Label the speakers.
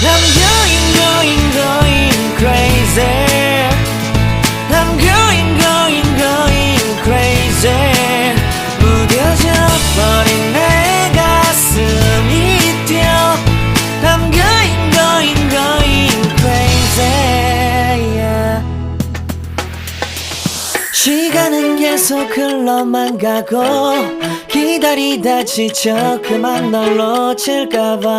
Speaker 1: I'm going going going crazy I'm going going going crazy 무뎌져 버린 내 가슴이 뛰어 I'm going going going crazy yeah. 시간은 계속 흘러만 가고 기다리다 지쳐 그만 널 놓칠까봐